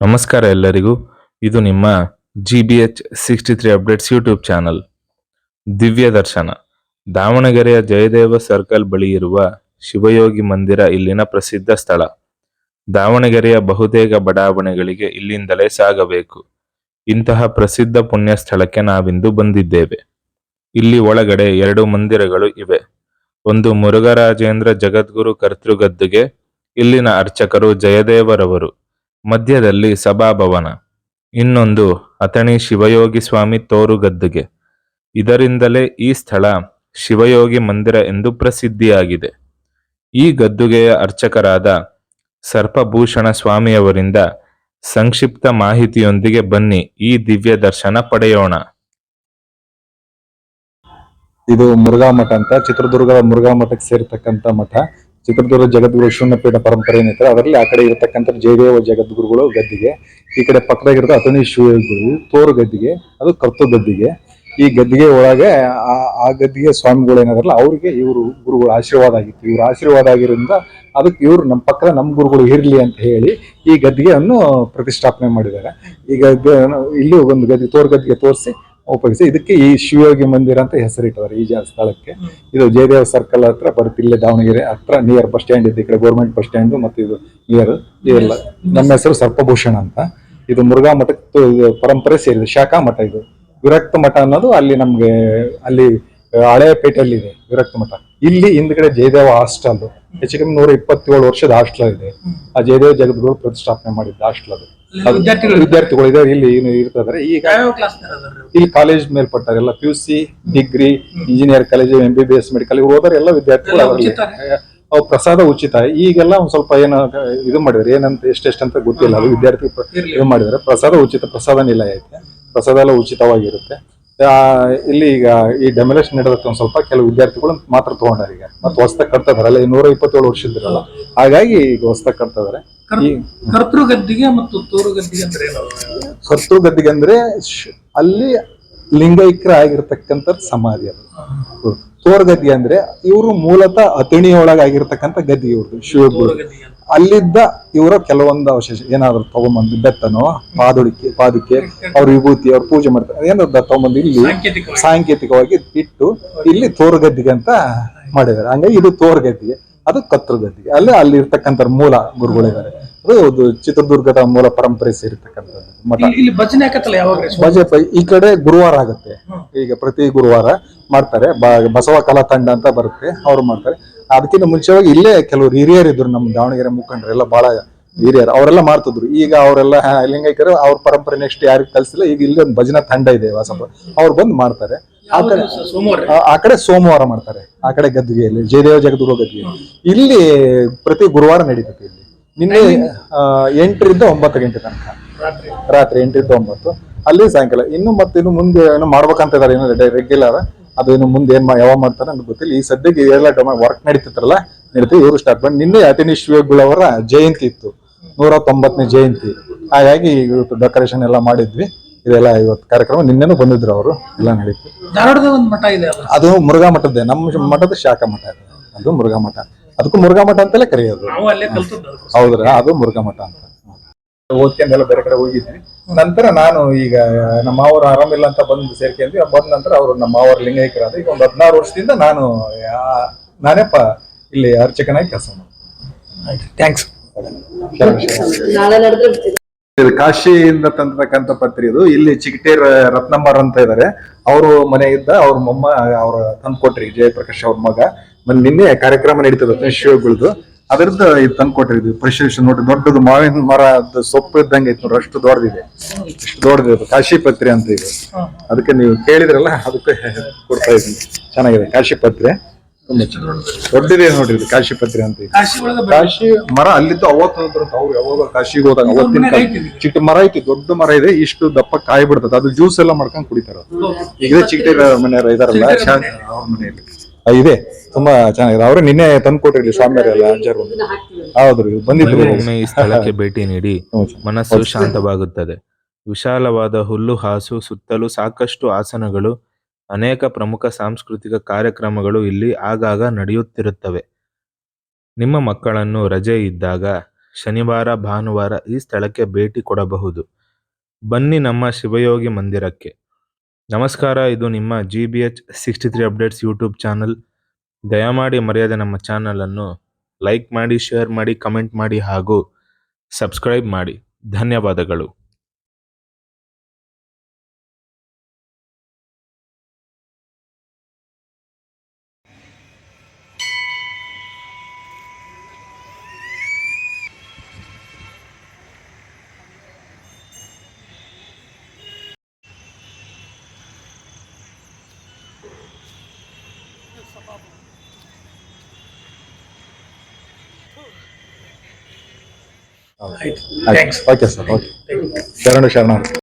ನಮಸ್ಕಾರ ಎಲ್ಲರಿಗೂ. ಇದು ನಿಮ್ಮ G B H sixty three updates YouTube channel ದಿವ್ಯ ದರ್ಶನ. ದಾವಣಗೆರೆಯ ಜಯದೇವ ಸರ್ಕಲ್ ಬಳಿ ಇರುವ ಶಿವಯೋಗಿ ಮಂದಿರ ಇಲ್ಲಿನ ಪ್ರಸಿದ್ಧ ಸ್ಥಳ. ದಾವಣಗೆರೆಯ ಬಹುತೇಕ ಬಡಾವಣೆಗಳಿಗೆ ಇಲ್ಲಿಂದಲೇ ಸಾಗಬೇಕು. ಇಂತಹ ಪ್ರಸಿದ್ಧ ಪುಣ್ಯ ಸ್ಥಳಕ್ಕೆ ನಾವಿಂದು ಬಂದಿದ್ದೇವೆ. ಇಲ್ಲಿ ಒಳಗಡೆ ಎರಡು ಮಂದಿರಗಳು ಇವೆ. ಒಂದು ಮುರುಘರಾಜೇಂದ್ರ ಜಗದ್ಗುರು ಕರ್ತೃಗದ್ದುಗೆ, ಇಲ್ಲಿನ ಅರ್ಚಕರು ಜಯದೇವರವರು. ಮಧ್ಯದಲ್ಲಿ ಸಭಾಭವನ. ಇನ್ನೊಂದು, ಅಥಣಿ ಶಿವಯೋಗಿ ಸ್ವಾಮಿ ತೋರುಗದ್ದುಗೆ. ಇದರಿಂದಲೇ ಈ ಸ್ಥಳ ಶಿವಯೋಗಿ ಮಂದಿರ ಎಂದು ಪ್ರಸಿದ್ಧಿಯಾಗಿದೆ. ಈ ಗದ್ದುಗೆಯ ಅರ್ಚಕರಾದ ಸರ್ಪಭೂಷಣ ಸ್ವಾಮಿಯವರಿಂದ ಸಂಕ್ಷಿಪ್ತ ಮಾಹಿತಿಯೊಂದಿಗೆ ಬನ್ನಿ, ಈ ದಿವ್ಯ ದರ್ಶನ ಪಡೆಯೋಣ. ಇದು ಮುರುಘಾ ಮಠ ಅಂತ, ಚಿತ್ರದುರ್ಗದ ಮುರುಘಾ ಮಠಕ್ಕೆ ಸೇರಿರ್ತಕ್ಕಂಥ ಮಠ. ಚಿತ್ರದುರ್ಗ ಜಗದ್ಗುರು ಶೂನ್ಯಪೀಠ ಪರಂಪರೆ ಏನಿದೆ ಅದರಲ್ಲಿ ಆ ಕಡೆ ಇರತಕ್ಕಂಥ ಜಯದೇವ ಜಗದ್ಗುರುಗಳು ಗದ್ದಿಗೆ, ಈ ಕಡೆ ಪಕ್ಕದಾಗಿರೋದು ಅಥಣಿ ಶಿವಗುರು ತೋರು ಗದ್ದಿಗೆ, ಅದು ಕರ್ತು ಗದ್ದಿಗೆ. ಈ ಗದ್ದಿಗೆ ಒಳಗೆ ಆ ಆ ಗದ್ದಿಗೆ ಸ್ವಾಮಿಗಳು ಏನಾದ್ರಲ್ಲ, ಅವರಿಗೆ ಇವರು ಗುರುಗಳು ಆಶೀರ್ವಾದ ಆಗಿತ್ತು. ಇವ್ರ ಆಶೀರ್ವಾದ ಆಗಿರೋದ್ರಿಂದ ಅದಕ್ಕೆ ಇವರು ನಮ್ಮ ಪಕ್ಕದ ನಮ್ಮ ಗುರುಗಳು ಇರಲಿ ಅಂತ ಹೇಳಿ ಈ ಗದ್ದಿಗೆಯನ್ನು ಪ್ರತಿಷ್ಠಾಪನೆ ಮಾಡಿದ್ದಾರೆ. ಈ ಗದ್ದೆ, ಇಲ್ಲಿ ಒಂದು ಗದ್ದೆ, ತೋರ್ ಗದ್ದಿಗೆ ತೋರಿಸಿ ಉಪಯೋಗಿಸಿ ಇದಕ್ಕೆ ಈ ಶಿವಯೋಗಿ ಮಂದಿರ ಅಂತ ಹೆಸರಿಟ್ಟಿದ್ದಾರೆ ಈ ಸ್ಥಳಕ್ಕೆ. ಇದು ಜಯದೇವ ಸರ್ಕಲ್ ಹತ್ರ ಬರುತ್ತೆ ಇಲ್ಲೇ ದಾವಣಗೆರೆ ಹತ್ರ ನಿಯರ್ ಬಸ್ ಸ್ಟ್ಯಾಂಡ್ ಇದೆ ಈ ಕಡೆ ಗೌರ್ಮೆಂಟ್ ಬಸ್ ಸ್ಟ್ಯಾಂಡ್ ಮತ್ತು ಇದು ನಿಯರ್ ಇದೆಲ್ಲ ನಮ್ಮ ಹೆಸರು ಸರ್ಪಭೂಷಣ ಅಂತ. ಇದು ಮುರುಘಾ ಮಠಕ್ಕೆ ಪರಂಪರೆ ಸೇರಿದೆ ಶಾಖಾ ಮಠ ಇದು. ವಿರಕ್ತ ಮಠ ಅನ್ನೋದು ಅಲ್ಲಿ ನಮಗೆ ಅಲ್ಲಿ ಹಳೆ ಪೇಟೆಯಲ್ಲಿ ಇದೆ ವಿರಕ್ತ ಮಠ. ಇಲ್ಲಿ ಹಿಂದ್ಗಡೆ ಜಯದೇವ ಹಾಸ್ಟೆಲ್. ಹೆಚ್ಚು ಕಮ್ಮಿ ನೂರ ಇಪ್ಪತ್ತೇಳು ವರ್ಷದ ಹಾಸ್ಟೆಲ್ ಇದೆ. ಆ ಜಯದೇವ ಜಗದ್ಗುರು ಪ್ರತಿಷ್ಠಾಪನೆ ಮಾಡಿದ್ದ ಹಾಸ್ಟೆಲ್ ಅದು. ವಿದ್ಯಾರ್ಥಿಗಳು ವಿದ್ಯಾರ್ಥಿಗಳು ಇದಾರೆ ಇಲ್ಲಿ ಏನು ಇರ್ತಾರೆ. ಈಗ ಇಲ್ಲಿ ಕಾಲೇಜ್ ಮೇಲ್ಪಟ್ಟಾರೆ ಎಲ್ಲ P U C degree engineer college M B B S medical ಇವ್ರು ಹೋದ್ರೆ ಎಲ್ಲ ವಿದ್ಯಾರ್ಥಿಗಳು ಅವ್ರ ಅವು ಪ್ರಸಾದ ಉಚಿತ. ಈಗೆಲ್ಲ ಒಂದ್ ಸ್ವಲ್ಪ ಏನೋ ಇದು ಮಾಡಿದ್ರೆ ಏನಂತ ಎಷ್ಟೆಷ್ಟಂತ ಗೊತ್ತಿಲ್ಲ. ಅದು ವಿದ್ಯಾರ್ಥಿ. ಇದು ಮಾಡಿದ್ರೆ. ಪ್ರಸಾದ ಉಚಿತ ಪ್ರಸಾದ ನಿಲಯ ಐತೆ. ಪ್ರಸಾದ ಎಲ್ಲ ಉಚಿತವಾಗಿರುತ್ತೆ. ಇಲ್ಲಿ ಈಗ ಈ ಡೆಮಲೇಷನ್ ನಡೆದಕ್ಕೆ ಒಂದ್ ಸ್ವಲ್ಪ ಕೆಲವು ವಿದ್ಯಾರ್ಥಿಗಳು ಮಾತ್ರ ತಗೊಂಡಾರೆ ಈಗ. ಮತ್ತೆ ಹೊಸ್ತಾಗ ಕಟ್ತಾ ಇದಾರೆ. ಅಲ್ಲ ನೂರ ಇಪ್ಪತ್ತೇಳು ವರ್ಷ ಇದ್ರಲ್ಲ. ಹಾಗಾಗಿ ಈಗ ಹೊಸ್ತಾಗ ಕಟ್ತಾ ಇದಾರೆ. ಕರ್ತೃ ಗದ್ದಿಗೆ ಮತ್ತು ತೋರು ಗದ್ದಿಗೆ ಅಂದ್ರೆ ಏನು? ಕರ್ತೃ ಗದ್ದಿಗೆ ಅಂದ್ರೆ ಅಲ್ಲಿ ಲಿಂಗೈಕ್ರ ಆಗಿರ್ತಕ್ಕಂಥ ಸಮಾಧಿ ಅದು. ತೋರ್ ಗದ್ದಿ ಅಂದ್ರೆ ಇವರು ಮೂಲತಃ ಅಥಣಿಯೊಳಗೆ ಆಗಿರ್ತಕ್ಕಂಥ ಗದ್ದಿ ಇವ್ರದ್ದು ಶಿವಗುರು ಅಲ್ಲಿದ್ದ ಇವರ ಕೆಲವೊಂದು ಅವಶೇಷ ಏನಾದ್ರು ತಗೊಂಬಂದು ಬೆತ್ತನೋ ಪಾದುಡಿಕೆ ಪಾದುಕೆ ಅವ್ರ ವಿಭೂತಿ ಅವ್ರ ಪೂಜೆ ಮಾಡ್ತಾರೆ. ಏನಾದ್ರು ತಗೊಂಬಂದು ಇಲ್ಲಿ ಸಾಂಕೇತಿಕವಾಗಿ. ಇಟ್ಟು ಇಲ್ಲಿ ತೋರ್ ಗದ್ದಿಗೆ ಅಂತ ಮಾಡಿದ್ದಾರೆ. ಹಂಗಾಗಿ ಇದು ತೋರ್ ಗದ್ದಿಗೆ ಅದು ಕತ್ರಗತಿ ಅಲ್ಲೇ ಅಲ್ಲಿ ಅಲ್ಲಿ ಇರ್ತಕ್ಕಂಥ ಮೂಲ ಗುರುಗಳಿದ್ದಾರೆ. ಅದು ಒಂದು ಚಿತ್ರದುರ್ಗದ ಮೂಲ ಪರಂಪರೆ ಸೇರಿರ್ತಕ್ಕಂಥದ್ದು ಮಠ. ಇಲ್ಲಿ ಭಜನೆ ಯಾವಾಗ ಭಜೆ ಈ ಕಡೆ ಗುರುವಾರ ಆಗುತ್ತೆ. ಈಗ ಪ್ರತಿ ಗುರುವಾರ ಮಾಡ್ತಾರೆ. ಬಸವ ಕಲಾ ತಂಡ ಅಂತ ಬರುತ್ತೆ. ಅವ್ರು ಮಾಡ್ತಾರೆ. ಅದಕ್ಕಿಂತ ಮುಂಚೆವಾಗಿ ಇಲ್ಲೇ ಕೆಲವರು ಹಿರಿಯರು ಇದ್ರು ನಮ್ಮ ದಾವಣಗೆರೆ ಮುಖಂಡರೆಲ್ಲ ಬಹಳ ಹಿರಿಯರು. ಅವರೆಲ್ಲ ಮಾಡ್ತಿದ್ರು. ಈಗ ಅವರೆಲ್ಲ ಲಿಂಗೈಕರು ಅವ್ರ ಪರಂಪರೆ ನೆಕ್ಸ್ಟ್ ಯಾರಿಗೂ ಕಲ್ಸಿಲ್ಲ. ಈಗ ಇಲ್ಲಿ ಒಂದು ಭಜನಾ ತಂಡ ಇದೆ ವಾಸಪ್ಪ. ಅವ್ರು ಬಂದು ಮಾಡ್ತಾರೆ. ಆ ಕಡೆ ಸೋಮವಾರ? ಆ- ಕಡೆ ಸೋಮವಾರ ಮಾಡ್ತಾರೆ. ಆ ಕಡೆ ಗದ್ದಿಗೆಯಲ್ಲಿ ಜಯದೇವ ಜಗದ್ಗುರು ಗದ್ದಿಗೆ ಇಲ್ಲಿ ಪ್ರತಿ ಗುರುವಾರ ನಡೀತದೆ ಇಲ್ಲಿ. ನಿನ್ನೆ ಎಂಟರಿಂದ ಒಂಬತ್ತು ಗಂಟೆ ತನಕ. ರಾತ್ರಿ? ರಾತ್ರಿ ಎಂಟರಿಂದ ಒಂಬತ್ತು. ಅಲ್ಲಿ ಸಾಯಂಕಾಲ. ಇನ್ನು ಮತ್ತೆ ಇನ್ನು ಮುಂದೆ ಏನು ಮಾಡ್ಬೇಕಂತ ಇದಾರೆ ಏನು ರೆಗ್ಯುಲರ್ ಅದು ಇನ್ನು ಮುಂದೆ ಏನ್ ಯಾವಾಗ ಮಾಡ್ತಾರೆ ಅಂತ ಗೊತ್ತಿಲ್ಲ. ಈ ಸದ್ಯಕ್ಕೆ ಎಲ್ಲ ವರ್ಕ್ ನಡೀತಿತ್ತಲ್ಲ ನಡೀತಿ ಇವರು ಸ್ಟಾರ್ಟ್ ಮಾಡಿ. ನಿನ್ನೆ ಅತಿನಿ ಶಿವಗುಳವರ ಜಯಂತಿ ಇತ್ತು. ನೂರ ತೊಂಬತ್ತನೇ ಜಯಂತಿ. ಹಾಗಾಗಿ ಇವತ್ತು ಡೆಕೋರೇಷನ್ ಎಲ್ಲ ಮಾಡಿದ್ವಿ. ಇದೆಲ್ಲ ಇವತ್ತು ಕಾರ್ಯಕ್ರಮ ನಿನ್ನೆನೂ ಬಂದಿದ್ರು ಅವರು. ಎಲ್ಲ ನಡೀತು. ಧಾರವಾಡದ ಒಂದು ಮಠ ಇದೆ ಅಲ್ಲ ಅದು ಮುರುಘಾ ಮಠದ್ದೇ. ನಮ್ಮ ಮಠದ ಶಾಖಾ ಮಠ ಅದು. ಅದು ಮುರುಘಾ ಮಠ. ಅದಕ್ಕೂ ಮುರುಘಾ ಮಠ ಅಂತಲೇ ಕರೆಯೋದು. ನಾವು ಅಲ್ಲೇ ಕಲ್ತದ್ದು ಹೌದ್ರಾ? ಅದು ಮುರುಘಾ ಮಠ ಅಂತ. ಓದ್ಕೊಂಡೆಲ್ಲ ಬೇರೆ ಕಡೆ ಹೋಗಿದ್ವಿ ನಂತರ ನಾನು ಈಗ ನಮ್ಮ ಮಾವರು ಆರಾಮಿಲ್ಲ ಅಂತ ಬಂದು ಸೇರ್ಕೊಂಡ್ವಿ. ಬಂದ ನಂತರ ಅವರು ನಮ್ಮ ಮಾವರ ಲಿಂಗೈಕ್ಯರಾದ ಈಗ ಒಂದು ಹದಿನಾರು ವರ್ಷದಿಂದ ನಾನು ಯಾ- ನಾನೇ ಪ ಇಲ್ಲಿ ಅರ್ಚಕನಾಗಿ ಕೆಲಸ ಮಾಡ್ತೀನಿ. ಥ್ಯಾಂಕ್ಸ್ ನಾಳೆ ನಡೆದ್ರೆ ಇದು ಕಾಶಿಯಿಂದ ತಂದಿರತಕ್ಕಂತ ಪತ್ರಿ ಇದು. ಇಲ್ಲಿ ಚಿಕಿಟೇರ್ ರತ್ನಂಬರ್ ಅಂತ ಇದಾರೆ. ಅವರು ಮನೆ ಇದ್ದ ಅವ್ರ ಮೊಮ್ಮ ಅವ್ರ ತಂದ್ಕೊಟ್ರಿ ಜಯಪ್ರಕಾಶ್ ಅವ್ರ ಮಗ. ಮನ್ ನಿನ್ನೆ ಕಾರ್ಯಕ್ರಮ ನಡೀತದೆ ಶಿವಗಳದು ಅದರದ್ದು ಇದು ತಂದ್ಕೊಟ್ರಿ ಇದು ಪರಿಶೀಲಿಸಿ ನೋಡ್ರಿ. ದೊಡ್ಡದು ಮಾವಿನ ಮರ ಸೊಪ್ಪು ಇದ್ದಂಗೆ ಐತೆ ನೋಡಿ ಅಷ್ಟು ದೊಡ್ಡದಿದೆ. ದೊಡ್ಡದಿದೆ ಕಾಶಿ ಪತ್ರಿ ಅಂತ ಇದೆ. ಅದಕ್ಕೆ ನೀವು ಕೇಳಿದ್ರಲ್ಲ ಅದಕ್ಕೆ ಕೊಡ್ತಾ ಇದ್ದೀನಿ. ಚೆನ್ನಾಗಿದೆ ಕಾಶಿ ಪತ್ರೆ. ತುಂಬಾ ನೋಡಿರಿ ಇದು ಕಾಶಿ ಪತ್ರೆ ಅಂತ. ಇದು ಕಾಶಿ ಒಳಗೆ ಕಾಶಿ ಮರ ಅಲ್ಲಿದ್ದು ಅವತ್ತು ಅವ್ರು ಯಾವಾಗ ಕಾಶಿಗೆ ಹೋದಾಗ ಅವತ್ತಿನ ಚಿಟ್ಟ ಕಾಲ ಚಿಕ್ಕ ಮರ ಐತಿ ದೊಡ್ಡ ಮರ ಇದೆ ಇಷ್ಟು ದಪ್ಪ ಕಾಯಿ ಬಿಡ್ತದೆ. ಅದು ಜ್ಯೂಸ್ ಎಲ್ಲ ಮಾಡ್ಕೊಂಡ್ ಕುಡಿತಾರ ಈಗ ಇದೇ ಚಿಕ್ಕಟೇರ ಮನೆಯವ್ರ ಇದಾರಲ್ಲ ಅವ್ರ ಮನೆಯಲ್ಲಿ. ಆ, ಇದೆ. ತುಂಬಾ ಚೆನ್ನಾಗಿದೆ. ಅವ್ರೆ ನಿನ್ನೆ ತಂದು ಕೊಟ್ಟಿರ್ಲಿ ಸ್ವಾಮಿಯರೆಲ್ಲ ಅಂಜಾರು ಹೌದ್ರಿ ಬಂದಿದ್ರು. ಒಮ್ಮೆ ಈ ಸ್ಥಳಕ್ಕೆ ಭೇಟಿ ನೀಡಿ. ಮನಸ್ಸು ಶಾಂತವಾಗುತ್ತದೆ. ವಿಶಾಲವಾದ ಹುಲ್ಲು ಹಾಸು ಸುತ್ತಲೂ ಸಾಕಷ್ಟು ಆಸನಗಳು ಅನೇಕ ಪ್ರಮುಖ ಸಾಂಸ್ಕೃತಿಕ ಕಾರ್ಯಕ್ರಮಗಳು ಇಲ್ಲಿ ಆಗಾಗ ನಡೆಯುತ್ತಿರುತ್ತವೆ. ನಿಮ್ಮ ಮಕ್ಕಳನ್ನು ರಜೆ ಇದ್ದಾಗ ಶನಿವಾರ, ಭಾನುವಾರ ಈ ಸ್ಥಳಕ್ಕೆ ಭೇಟಿ ಕೊಡಬಹುದು. ಬನ್ನಿ ನಮ್ಮ ಶಿವಯೋಗಿ ಮಂದಿರಕ್ಕೆ. ನಮಸ್ಕಾರ, ಇದು ನಿಮ್ಮ G B H sixty three updates YouTube channel. ದಯಮಾಡಿ ಮರೆಯದೆ ನಮ್ಮ ಚಾನಲನ್ನು ಲೈಕ್ ಮಾಡಿ, ಶೇರ್ ಮಾಡಿ, ಕಮೆಂಟ್ ಮಾಡಿ ಹಾಗೂ ಸಬ್ಸ್ಕ್ರೈಬ್ ಮಾಡಿ. ಧನ್ಯವಾದಗಳು. ఓకే సార్ ఓకే శరణు శరణార్థి